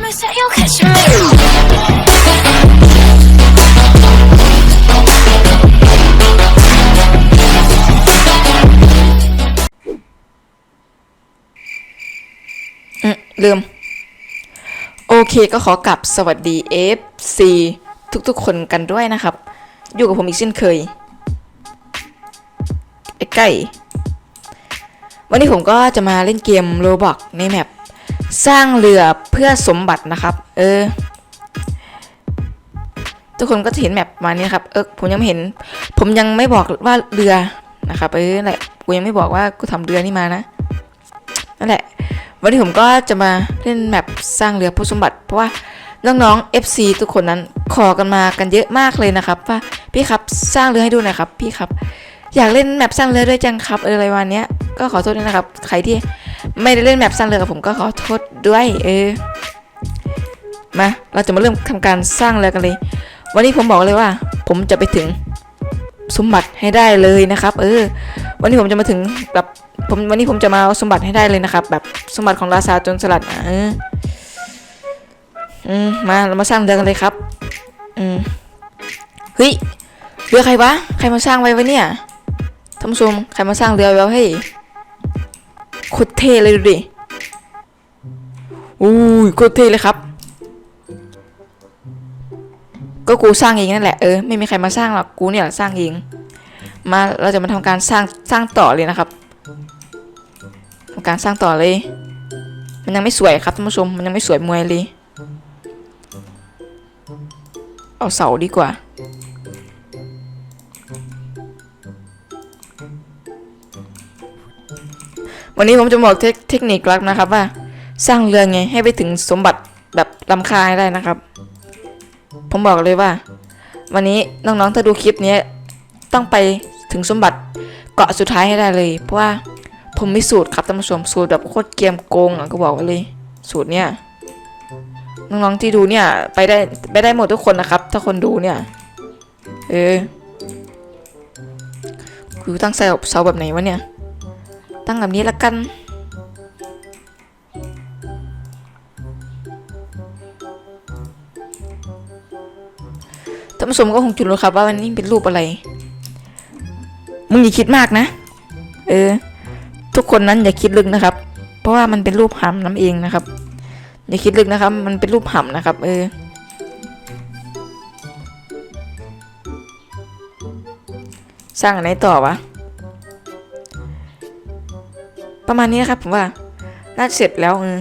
promise that you'll catch me. อืมลืม โอเคก็ขอกลับสวัสดี FC ทุกๆคนกันด้วยนะครับ อยู่กับผมอีกเช่นเคยไอ้ไก่วันนี้ผมก็จะมาเล่นเกมโรบอกในแมป สร้างเรือเพื่อสมบัตินะครับ เออ ทุกคนก็จะเห็นแมปมานี้ครับ เออผมยังไม่เห็น ผมยังไม่บอกว่าเรือนะครับเออแหละกูยังไม่บอกว่ากูทำเรือนี่มานะนั่นแหละ วันนี้ผมก็จะมาเล่นแมปสร้างเรือผู้สมบัติ เพราะว่าน้องๆ FC ทุกคนนั้นขอกันมากันเยอะมากเลยนะครับ ว่าพี่ครับสร้างเรือให้ดูหน่อยครับ พี่ครับ อยากเล่นแมปสร้างเรือด้วยจังครับเอออะไรวันนี้ก็ขอโทษด้วยนะครับ ใครที่ ไม่ได้เล่นแมปสร้างเรือกับผมก็ขอโทษด้วยเออมาเราจะมาเริ่มทำการสร้างเรือกันเลย วันนี้ผมบอกเลยว่า ผมจะไปถึงสมบัติให้ได้เลยนะครับ เออ วันนี้ผมจะมาถึงแบบผมวันนี้ผมจะมาเอาสมบัติให้ได้เลยนะครับ แบบสมบัติของราชาจนสลัดเอออืมมาเรามาสร้างเรือกันเลยครับ อืมเฮ้ยเรือใครวะใครมาสร้างไว้วะเนี่ยท่านผู้ชมใครมาสร้างเรือไว้วเฮ้ย โคตรเท่เลยดูดิอุ้ยโคตรเท่เลยครับ ก็กูสร้างเองนั่นแหละเออไม่มีใครมาสร้างหรอกกูเนี่ยสร้างเองมาเราจะมาทำการสร้างสร้างต่อเลยนะครับทำการสร้างต่อเลย มันยังไม่สวยครับท่านผู้ชมมันยังไม่สวยมวยเลย เอาเสาดีกว่า วันนี้ผมจะบอกเทคเทคนิคลับนะครับว่าสร้างเรือไงให้ไปถึงสมบัติแบบลำคาให้ได้นะครับ ผมบอกเลยว่า วันนี้น้องๆถ้าดูคลิปนี้ต้องไปถึงสมบัติเกาะสุดท้ายให้ได้เลย เพราะว่าผมมีสูตรครับท่านผู้ชมสูตรแบบโคตรเกียมโกงอะก็บอกไว้เลย สูตรเนี้ยน้องๆที่ดูเนี่ยไปได้ไปได้หมดทุกคนนะครับ ถ้าคนดูเนี่ย เออคือตั้งเสาเสาแบบไหนวะเนี่ย ตั้งแบบนี้ละกัน ท่านผู้ชมก็คงจุดรู้ครับว่าวันนี้เป็นรูปอะไร มึงอย่าคิดมากนะ เออ ทุกคนนั้นอย่าคิดลึกนะครับ เพราะว่ามันเป็นรูปหำน้ำเองนะครับ อย่าคิดลึกนะครับ มันเป็นรูปหำนะครับ เออสร้างอันไหนต่อวะ ประมาณนี้นะครับผมว่าน่าเสร็จแล้วเออ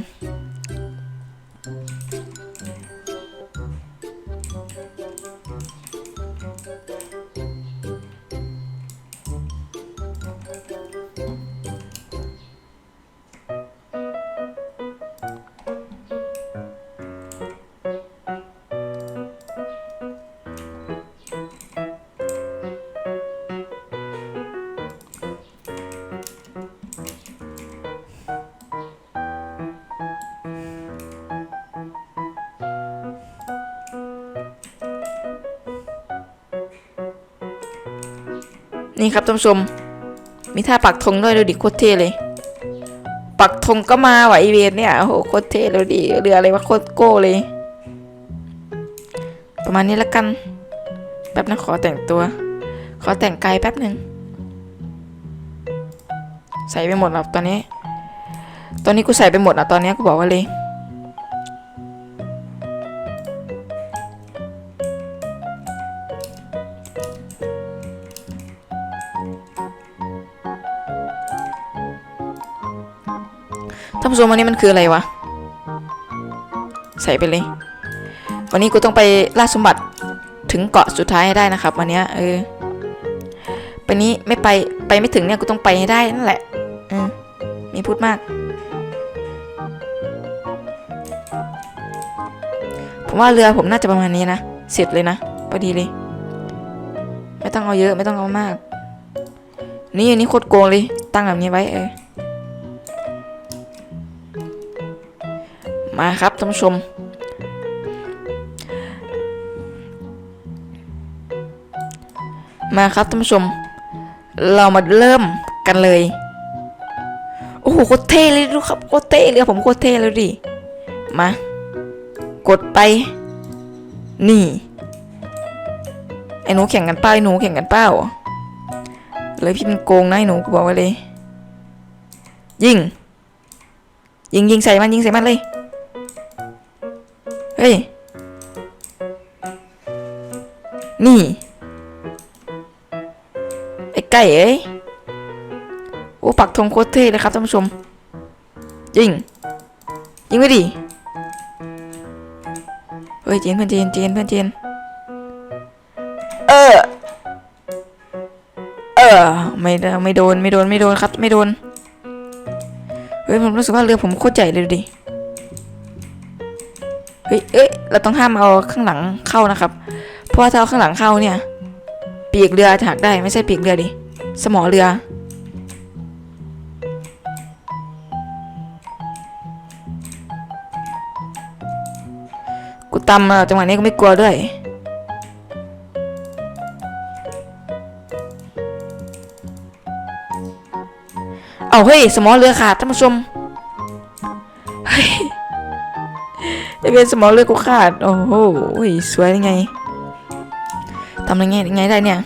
นี่ครับท่านผู้ชม มีท่าปักธงด้วยดูดิโคตรเท่เลย ปักธงก็มาว่ะอีเวนเนี่ยโอ้โหโคตรเท่เลยดิเรืออะไรวะโคตรโก้เลย ประมาณนี้ละกัน แป๊บนะขอแต่งตัว ขอแต่งกายแป๊บหนึ่งใส่ไปหมดแล้วตอนนี้ ตอนนี้กูใส่ไปหมดอะตอนนี้กูบอกว่าเลย ท่านผู้ชมวันนี้มันคืออะไรวะ ใส่ไปเลย วันนี้กูต้องไปล่าสมบัติถึงเกาะสุดท้ายให้ได้นะครับ วันนี้เออไปนี้ไม่ไปไปไม่ถึงเนี่ยกูต้องไปให้ได้นั่นแหละออมีพูดมาก ผมว่าเรือผมน่าจะประมาณนี้นะเสร็จเลยนะพอดีเลย ไม่ต้องเอาเยอะไม่ต้องเอามาก นี่อันนี้โคตรโกงเลย ตั้งแบบนี้ไว้เออ มาครับท่านผู้ชม มาครับท่านผู้ชม เรามาเริ่มกันเลย โอ้โหโคตรเท่เลยดูครับโคตรเท่เลยผมโคตรเท่เลยดิมากดไป นี่ไอ้หนูแข่งกันเป้าไอ้หนูแข่งกันเป้าเลยพี่มันโกงนะไอ้หนูกูบอกไว้เลย ยิงยิงยิงใส่มันยิงใส่มันเลย เฮ้ย นี่ไอ้ไก่เอ้ย โอ้ ปักธงโคตรเท่เลยครับท่านผู้ชมยิงยิงไปดิเฮ้ยเจนเพื่อนเจนเจนเพื่อนเจนเออ เออ ไม่ไม่โดน ไม่โดน ไม่โดนครับ ไม่โดน เฮ้ย ผมรู้สึกว่าเรือผมโคตรใหญ่เลยดิ เฮ้ยเอ้ยเราต้องห้ามเอาข้างหลังเข้านะครับ เพราะว่าถ้าเอาข้างหลังเข้าเนี่ย ปีกเรือจะหักได้ไม่ใช่ปีกเรือดิสมอเรือ กูตำมาจังหวะนี้ก็ไม่กลัวด้วยเอาเฮ้ยสมอเรือขาดท่านผู้ชม จะเป็นสมอเรือดกูขาด โอ้โหเฮ้ยสวยยังไงทำยังไงยังไงได้เนี่ย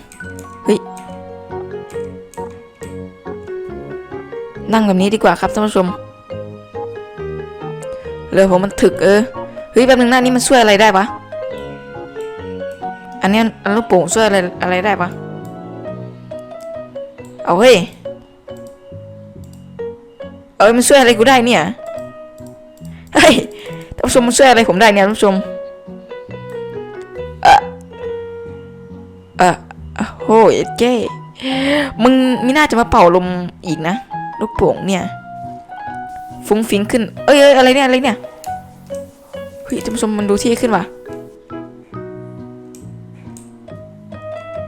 เฮ้ยนั่งแบบนี้ดีกว่าครับท่านผู้ชมเรือผมมันถึกเออเฮ้ยแป๊บนึงหน้านี้มันช่วยอะไรได้ปะอันนี้อันลูกโป่งช่วยอะไรอะไรได้ปะเอาเฮ้ยเอ้ยมันช่วยอะไรกูได้เนี่ย ผู้ชมมันช่วยอะไรผมได้เนี่ยท่านผู้ชมเออเออเอโหเอ็ดเก้มึงไม่น่าจะมาเป่าลมอีกนะลูกโป่งเนี่ย ฟุ้งฟิ้งขึ้น เอ้ยอะไรเนี่ยอะไรเนี่ยเฮ้ยท่านผู้ชมมันดูเที่ขึ้นว่ะ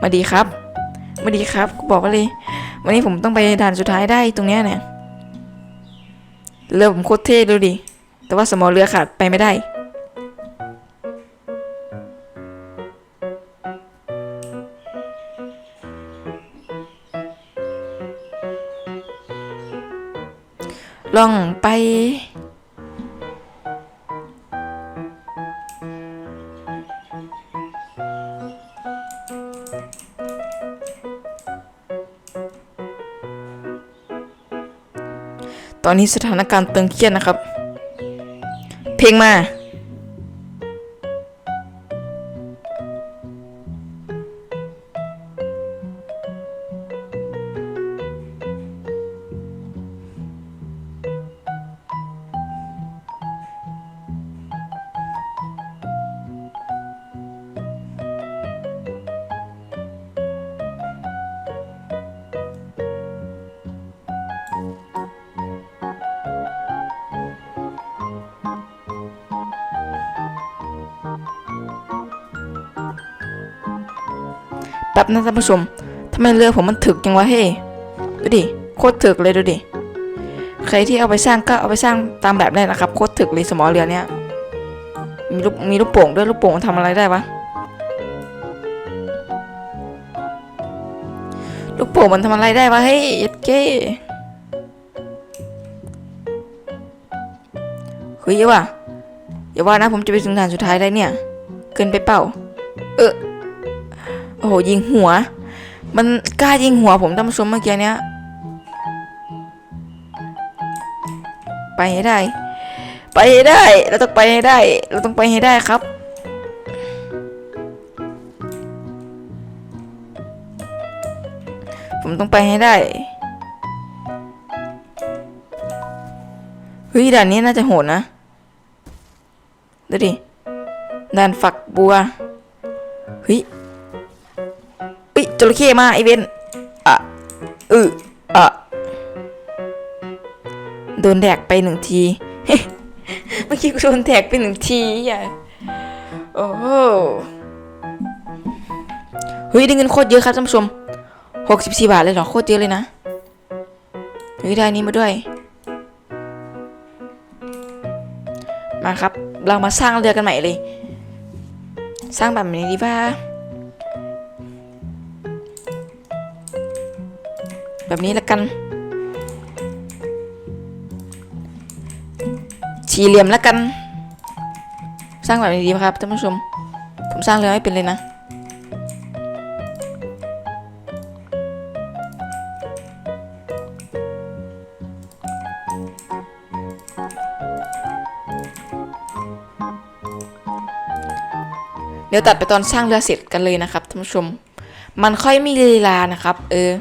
มาดีครับมาดีครับกูบอกไว้เลย วันนี้ผมต้องไปด่านสุดท้ายได้ตรงเนี้ยเนี่ยเรือผมโคตรเท่ดูดิ แต่ว่าสมอเรือขาดไปไม่ได้ ลองไปตอนนี้สถานการณ์ตึงเครียดนะครับ เพลงมา แป๊บนะท่านผู้ชมทำไมเรือผมมันถึกจังวะเฮ้ยดูดิโคตรถึกเลยดูดิใครที่เอาไปสร้างก็เอาไปสร้างตามแบบได้นะครับโคตรถึกเลยสมอเรือเนี้ยมีลูกมีลูกโป่งด้วยลูกโป่งมันทำอะไรได้วะลูกโป่งมันทำอะไรได้วะเฮ้ยเอ็ดเก้เฮ้ยอย่าว่าอย่าว่านะผมจะไปถึงด่านสุดท้ายได้เนี่ย เกินไปเปล่า เออ อ้โหยิงหัว มันกล้ายิงหัวผมท่านผู้ชมเมื่อกี้เนี้ย ไปให้ได้ ไปให้ได้ เราต้องไปให้ได้ เราต้องไปให้ได้ครับผมต้องไปให้ได้ เฮ้ยด่านนี้น่าจะโหดนะ ดูดิ ด่านฝักบัว เฮ้ยเฮ้ย จระเข้มาไอเวนอะเอออะโดนแดกไปหนึ่งที เมื่อกี้กูโดนแดกไปหนึ่งทีอะโอ้โหเฮ้ยได้เงินโคตรเยอะครับท่านผู้ชมหกสิบสี่บาทเลยเหรอโคตรเยอะเลยนะเฮ้ยได้นี้มาด้วย มาครับ เรามาสร้างเรือกันใหม่เลย สร้างแบบนี้ดีป่ะ แบบนี้ละกัน สี่เหลี่ยมละกัน สร้างแบบนี้ดีไหมครับท่านผู้ชม ผมสร้างเรือไม่เป็นเลยนะ เดี๋ยวตัดไปตอนสร้างเรือเสร็จกันเลยนะครับท่านผู้ชม มันค่อยมีเวลานะครับ เออ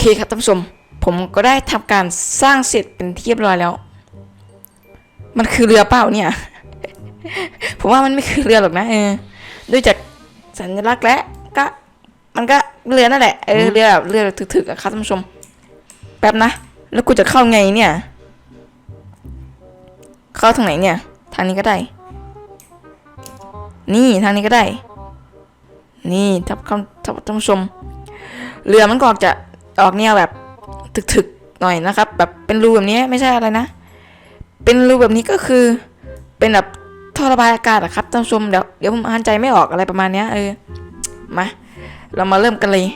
เคครับท่านผู้ชม ผมก็ได้ทำการสร้างเสร็จเป็นที่เรียบร้อยแล้ว มันคือเรือเปล่าเนี่ย ผมว่ามันไม่คือเรือหรอกนะเออดูจากสัญลักษณ์และก็มันก็เรือนั่นแหละเออเรือแบบเรือถึกๆอะครับท่านผู้ชม แป๊บนะ แล้วกูจะเข้าไงเนี่ย เข้าทางไหนเนี่ย ทางนี้ก็ได้ นี่ทางนี้ก็ได้ นี่ทับคำทับท่านผู้ชม เรือมันก็ออกจะ ออกแนวแบบถึกๆหน่อยนะครับ แบบเป็นรูแบบนี้ไม่ใช่อะไรนะ เป็นรูแบบนี้ก็คือเป็นแบบท่อระบายอากาศอะครับท่านผู้ชมเดี๋ยวเดี๋ยวผมอ่านใจไม่ออกอะไรประมาณเนี้ยเออมาเรามาเริ่มกันเลย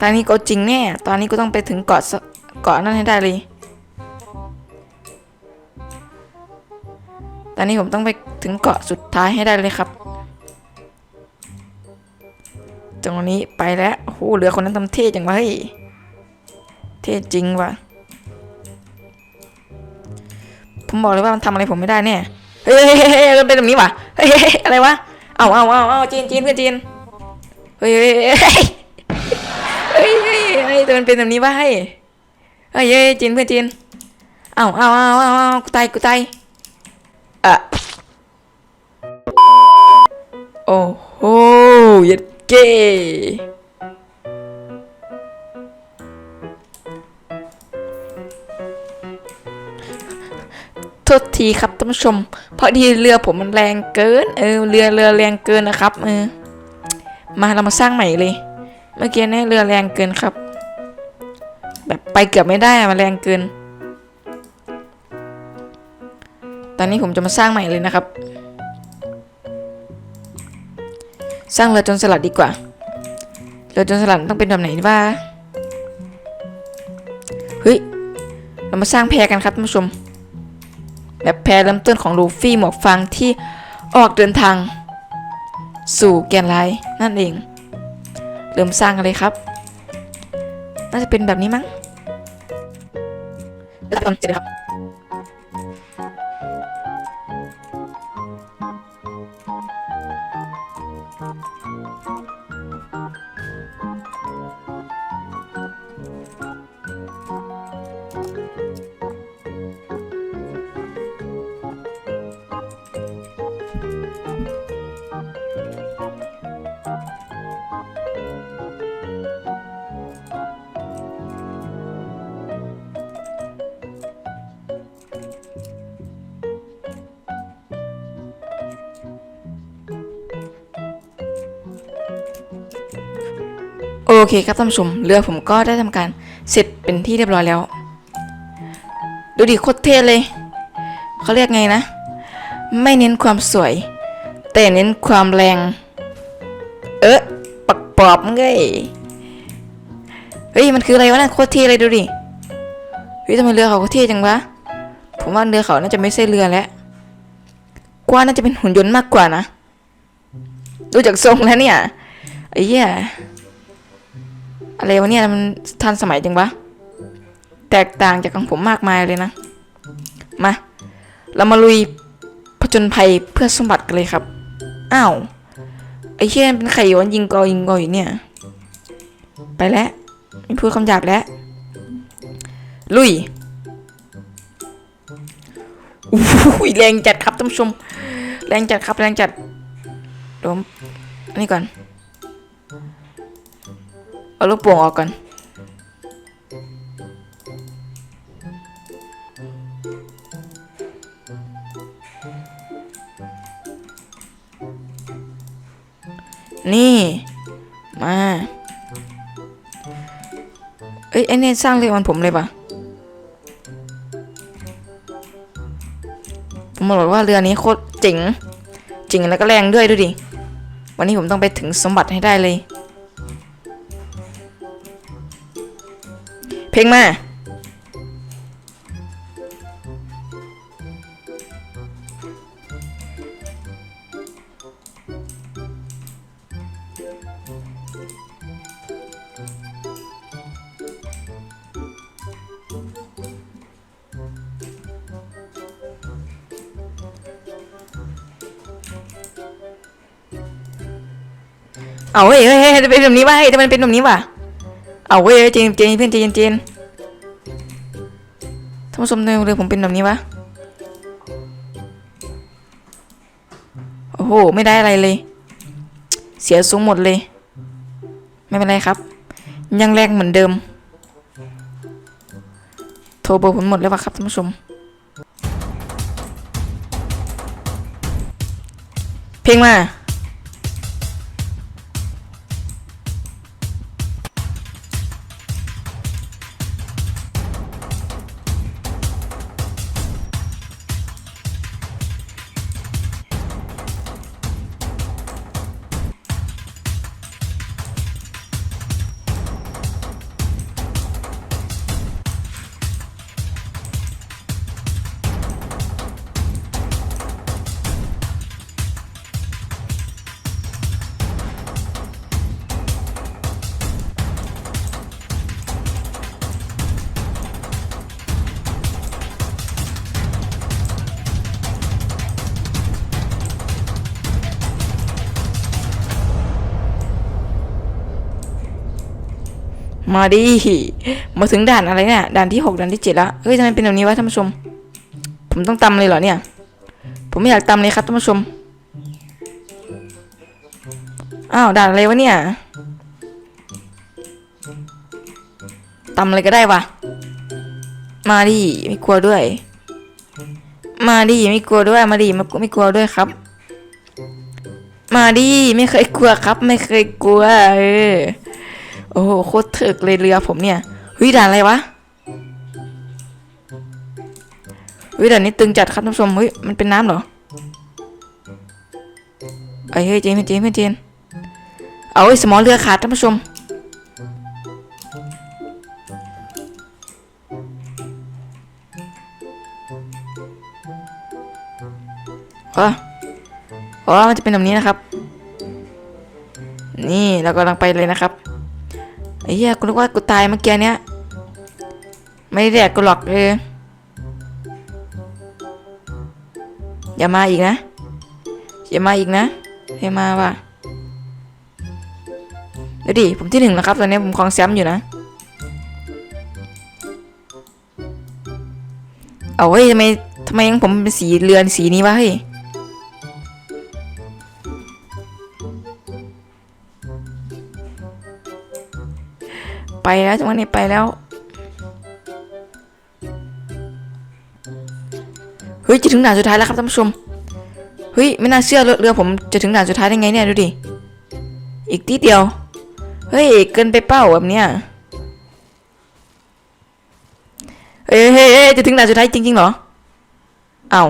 ตอนนี้ก็จริงแน่ ตอนนี้ก็ต้องไปถึงเกาะเกาะนั่นให้ได้เลย ตอนนี้ผมต้องไปถึงเกาะสุดท้ายให้ได้เลยครับ ตรงนี้ไปแล้วโอ้โหเรือคนนั้นทำเท่จังวะเฮ้ย เท่จริงว่ะ ผมบอกเลยว่ามันทำอะไรผมไม่ได้แน่เฮ้ยเฮ้ยเฮ้ยเป็นแบบนี้ว่ะเฮ้ยเฮ้ยอะไรวะ เอาเอาเอาเอาจีนจีนเพื่อนจีนเฮ้ยเฮ้ยเฮ้ยเฮ้ยแต่มันเป็นแบบนี้วะเฮ้ยเฮ้ยจีนเพื่อนจีนเอาเอาเอาเอาเอากูตายกูตายอะโอ้โหยัดเก้ โทษทีครับท่านผู้ชม เพราะดีเรือผมมันแรงเกิน เออเรือเรือแรงเกินนะครับเออมาเรามาสร้างใหม่เลย เมื่อกี้เนี่ยเรือแรงเกินครับ แบบไปเกือบไม่ได้อะมันแรงเกิน ตอนนี้ผมจะมาสร้างใหม่เลยนะครับ สร้างเรือจนสลัดดีกว่า เรือจนสลัดต้องเป็นแบบไหนว่าเฮ้ย เรามาสร้างแพกันครับท่านผู้ชม แบบแพรเริ่มต้นของลูฟี่หมวกฟางที่ออกเดินทาง สู่แกนไลน์นั่นเอง เริ่มสร้างกันเลยครับ น่าจะเป็นแบบนี้มั้งเริ่มต้นเสร็จแล้วครับ โอเคครับท่านผู้ชมเรือผมก็ได้ทำการเสร็จเป็นที่เรียบร้อยแล้ว ดูดิโคตรเท่เลย เขาเรียกไงนะ ไม่เน้นความสวย แต่เน้นความแรง เอ๊ะปักปอบงเอ้ยเฮ้ยมันคืออะไรวะน่ะโคตรเท่เลยดูดิเฮ้ยทำไมเรือเขาโคตรเท่จังวะผมว่าเรือเขาน่าจะไม่ใช่เรือแล้วกว่าน่าจะเป็นหุ่นยนต์มากกว่านะดูจากทรงแล้วเนี่ยไอ้เหี้ย อะไรวะเนี่ยมันทันสมัยจังวะแตกต่างจากของผมมากมายเลยนะ มา เรามาลุยผจญภัยเพื่อสมบัติกันเลยครับ อ้าว ไอ้เชี่ยเป็นไข่ย้อนยิงกอยิงกออยู่เนี่ย ไปแล้วไม่พูดคำหยาบแล้ว ลุยอู้หูแรงจัดครับท่านผู้ชม แรงจัดครับแรงจัดเดี๋ยวผมอันนี้ก่อน เอาลูกโป่งออกก่อน นี่ มาเอ้ยไอเนี่ยสร้างเรือมันผมเลยปะผมบอกว่าเรือนี้โคตรเจ๋งเจ๋งแล้วก็แรงด้วยดูดิ วันนี้ผมต้องไปถึงสมบัติให้ได้เลย เพลงมา เอาเฮ้ยเฮ้ยเฮ้ยจะเป็นแบบนี้วะเฮ้ยทำไมเป็นแบบนี้วะ เอาเว้ยเจนเจนเพื่อนเจนเจนท่านผู้ชมในเรือผมเป็นแบบนี้วะ โอ้โห ไม่ได้อะไรเลย เสียสูงหมดเลย ไม่เป็นไรครับ ยังแรงเหมือนเดิม โทรเบอร์ผมหมดแล้ววะครับท่านผู้ชม เพลงมา มาดิมาถึงด่านอะไรเนี่ยด่านที่หกด่านที่เจ็ดแล้วเฮ้ยทำไมเป็นแบบนี้วะท่านผู้ชม ผมต้องตำเลยเหรอเนี่ย ผมไม่อยากตำเลยครับท่านผู้ชมอ้าวด่านอะไรวะเนี่ยตำอะไรก็ได้วะมาดิไม่กลัวด้วย มาดิไม่กลัวด้วยมาดิไม่กลัวไม่กลัวด้วยครับ มาดิไม่เคยกลัวครับ ไม่เคยกลัวเออ โอ้โหโคตรถึกเลยเรือผมเนี่ยเฮ้ยด่านอะไรวะเฮ้ยด่านนี้ตึงจัดครับท่านผู้ชมเฮ้ยมันเป็นน้ำเหรอไอ้เฮ้ยเจนเจนเจนเจนเอาไอ้สมอเรือขาดท่านผู้ชมอ๋ออ๋อมันจะเป็นแบบนี้นะครับ นี่เรากำลังไปเลยนะครับ ไอ้เหี้ยกูนึกว่ากูตายเมื่อกี้เนี้ยไม่ได้แดกกูหรอกเอออย่ามาอีกนะ อย่ามาอีกนะอย่ามาว่ะเดี๋ยวดิผมที่หนึ่งแล้วครับ ตอนนี้ผมครองแชมอยู่นะ เอาเฮ้ยทำไมทำไมยังผมเป็นสีเรือนสีนี้วะเฮ้ย ไปแล้วจังหวะนี้ไปแล้วเฮ้ยจะถึงด่านสุดท้ายแล้วครับท่านผู้ชมเฮ้ยไม่น่าเชื่อเรือเรือผมจะถึงด่านสุดท้ายได้ไงเนี่ยดูดิอีกทีเดียวเฮ้ยเกินไปเป้าแบบเนี้ยเฮ้ยเฮ้ยเฮ้ยจะถึงด่านสุดท้ายจริงๆเหรอเอา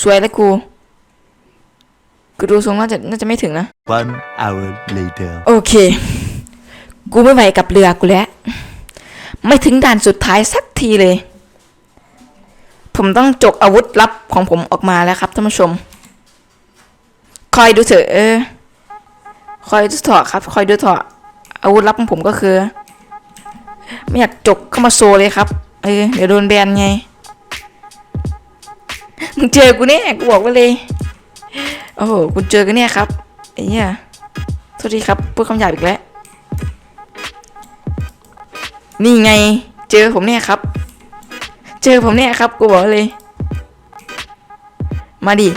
สวยแล้วกูกูดูทรงน่าจะน่าจะไม่ถึงนะ One hour later. โอเค กูไม่ไหวกับเรือกูแล้ว ไม่ถึงด่านสุดท้ายสักทีเลย ผมต้องจกอาวุธลับของผมออกมาแล้วครับท่านผู้ชม คอยดูเถอะเออ คอยดูเถอะครับ คอยดูเถอะอาวุธลับของผมก็คือ ไม่อยากจกเข้ามาโซเลยครับ เออเดี๋ยวโดนแบนไง มึงเจอกูแน่กูบอกไว้เลย โอ้โหกูเจอกันเนี่ยครับไอ้เนี่ยโทษทีครับพูดคำหยาบอีกแล้ว นี่ไง เจอผมเนี่ยครับ เจอผมเนี่ยครับกูบอกเลย มาดิ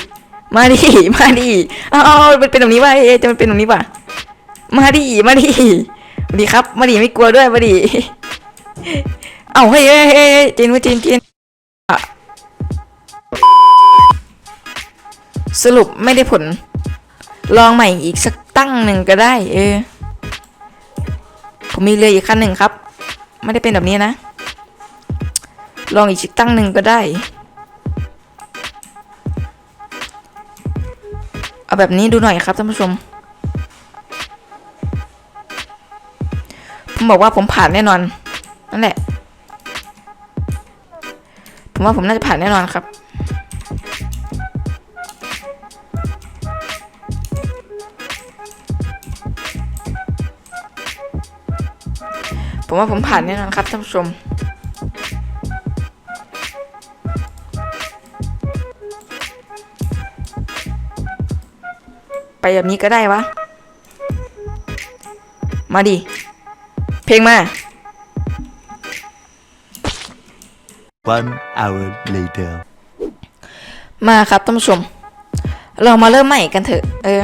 มาดิ มาดิเอาเอาเอามันเป็นแบบนี้ว่ะเอ๊จะมันเป็นแบบนี้ป่ะ มาดิ มาดิ มาดิครับ มาดิไม่กลัวด้วยมาดิ เอาเฮ้ยเฮ้ยเฮ้ยเจนว่าเจนเจนสรุปไม่ได้ผล ลองใหม่อีกสักตั้งหนึ่งก็ได้ เออ ผมมีเรืออีกคันหนึ่งครับ ไม่ได้เป็นแบบนี้นะ ลองอีกสักตั้งหนึ่งก็ได้ เอาแบบนี้ดูหน่อยครับท่านผู้ชม ผมบอกว่าผมผ่านแน่นอน นั่นแหละ ผมว่าผมน่าจะผ่านแน่นอนครับ ผมว่าผมผ่านแน่นอนครับท่านผู้ชม ไปแบบนี้ก็ได้วะ มาดิ เพลงมา One hour later. มาครับท่านผู้ชม เรามาเริ่มใหม่กันเถอะ เออ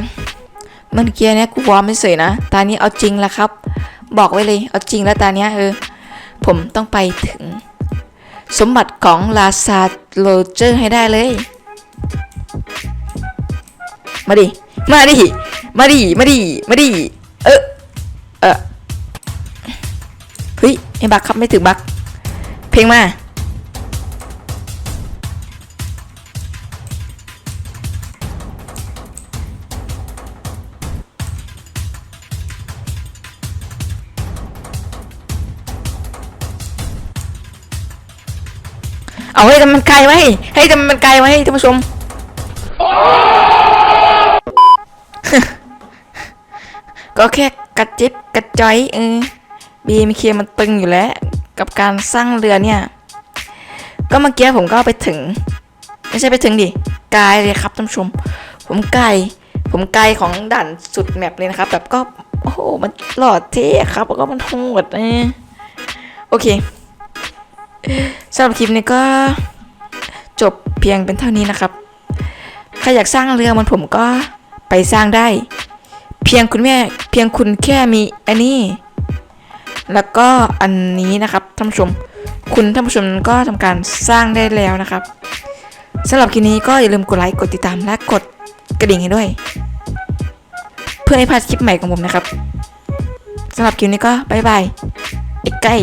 เมื่อกี้เนี้ยกูวอร์มไม่เสยนะ ตานี้เอาจริงแล้วครับ บอกไว้เลย เอาจริงแล้วตาเนี้ยเออ ผมต้องไปถึง สมบัติของลาซาโลเจอร์ให้ได้เลย มาดิ มาดิ มาดิ มาดิ มาดิ เออเออเฮ้ยไอ้บักครับไม่ถึงบัก เพลงมา เอาให้ยทำมันไกลไว้ให้ทำมันไกลไว้ท่านผู้ชมก็แค่กระจิบกระจอยเออบีมเคมันตึงอยู่แล้ว กับการสร้างเรือเนี่ย ก็เมื่อกี้ผมก็ไปถึง ไม่ใช่ไปถึงดิไกลเลยครับท่านผู้ชม ผมไกลผมไกลของด่านสุดแมปเลยนะครับ แบบก็ โอ้โหมันหล่อเท่ครับแล้วก็มันโหดเออโอเค สำหรับคลิปนี้ก็จบเพียงเป็นเท่านี้นะครับ ใครอยากสร้างเรือมันผมก็ไปสร้างได้ เพียงคุณแม่เพียงคุณแค่มีอันนี้ แล้วก็อันนี้นะครับท่านผู้ชม คุณท่านผู้ชมก็ทำการสร้างได้แล้วนะครับสำหรับคลิปนี้ก็อย่าลืมกดไลค์กดติดตามและกดกระดิ่งให้ด้วย เพื่อให้พลาดคลิปใหม่ของผมนะครับสำหรับคลิปนี้ก็บายบายไอ้ไก่